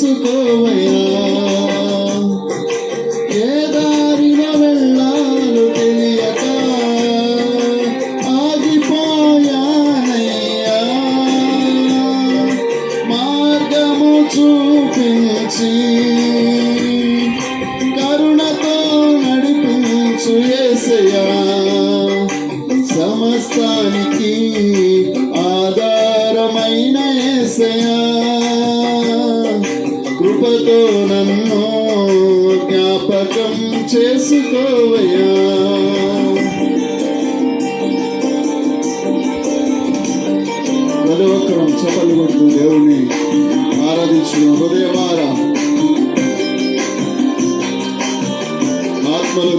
చేసుకోవయ్యా ఏ దారిన వెళ్ళాలో తెలియక ఆగిపోయానయ్యా మార్గము చూపించి కరుణతో నడిపించు యేసయ్యా సమస్తా జ్ఞాపకం చేసుకోవయ్యా. ప్రతి ఒక్కరం చపలు కొడుతూ దేవుని ఆరాధించిన హృదయమారా ఆత్మలు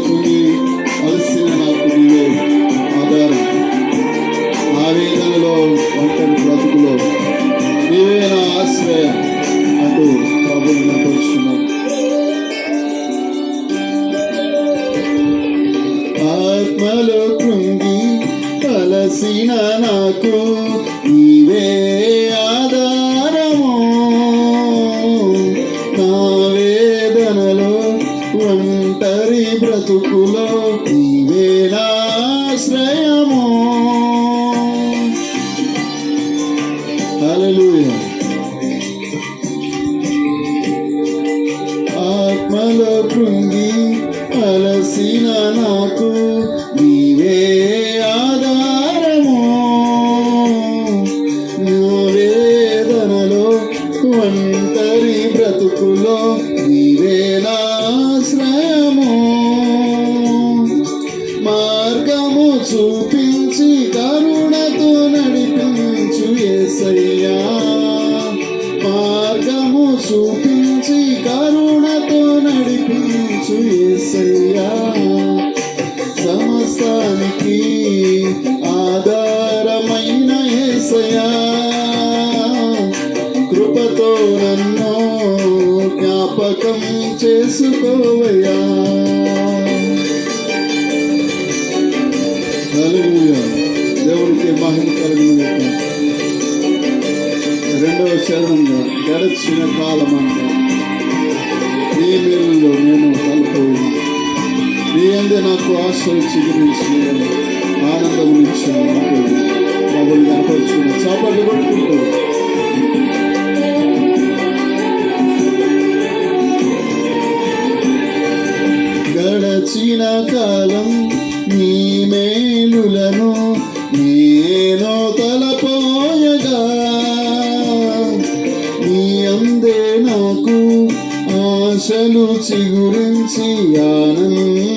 బ్రతుకులో నీవేనాశ్రయము నా యేసయ్యా మార్గము చూపించి కరుణతో నడిపించు యేసయ్యా సమస్తానికి ఆధారమైన యేసయ్యా కృపతో నన్ను జ్ఞాపకం చేసుకోవయ్యా. దేవుడికి దేవునికి మహిమ కలుగును రెండవ చరణంగా గడచిన కాలమంతా నీ మేలులో నేను కలుపుకుని నీ అందే నాకు ఆశలు చిగురించి ఆనందం నుంచి నాకు మమ్మల్ని కనపరుచుకున్న చాపలు కొట్టుకుంటూ. గడచిన కాలం నీ మేలులను నీ ఆశలు చిగురించి ఆనందమునిచ్చెను.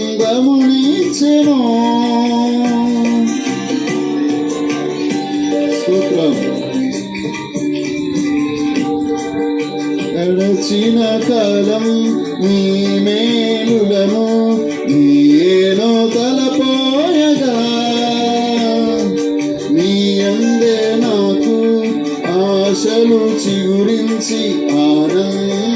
స్తోత్రం. గడచిన కాలం నీ మేలులను ఆశలు చిగురించి ఆనందమునిచ్చెను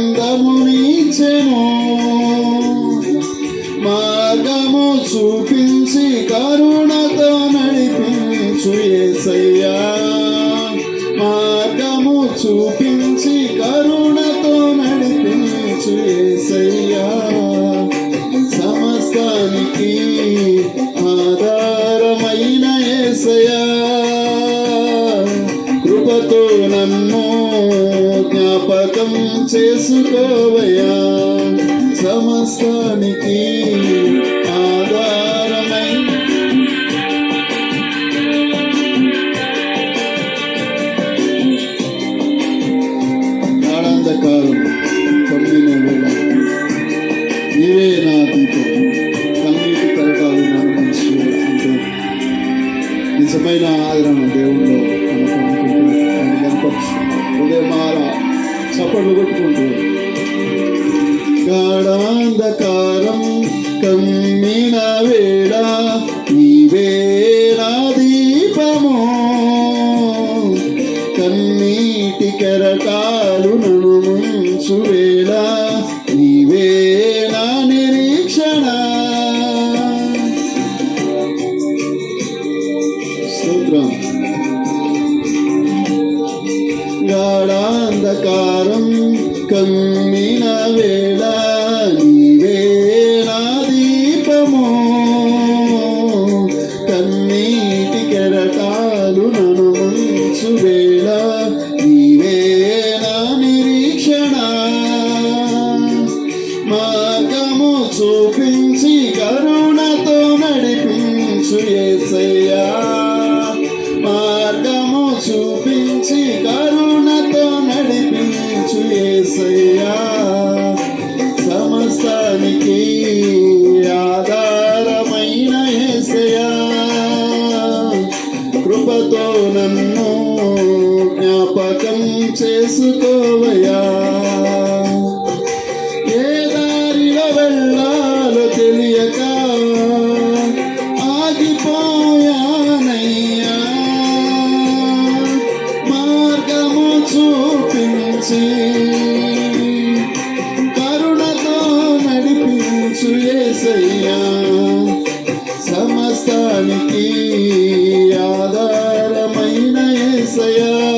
మార్గము చూపించి కరుణతో నడిపించు ఏసయ్యా. మార్గము చూపించి కరుణతో నడిపించు ఏసయ్యా. సమస్తానికి ఆధారమైన ఏసయ్యా. జ్ఞాపకం చేసుకోవయ్యా. సమస్తానికి ఆధారమై. ఆనందకాలం కమ్మిన వేళ నీవే నా దీపం. కన్నీటి తరకాలు నన్ను మంచి నిజమైన ఆదరణ దేవుల్లో కనపడుకుంటూ ఆయన కనపరుచు చప్పట్లు కొట్టుకుంటూ గాఢాంధకారం కమ్మిన నమ్మిన వేళ చేసుకోవయా ఏ దారిలో వెళ్ళాలో తెలియక మార్గము సమస్తానికి ఆధారమైన ఏసయ్యా.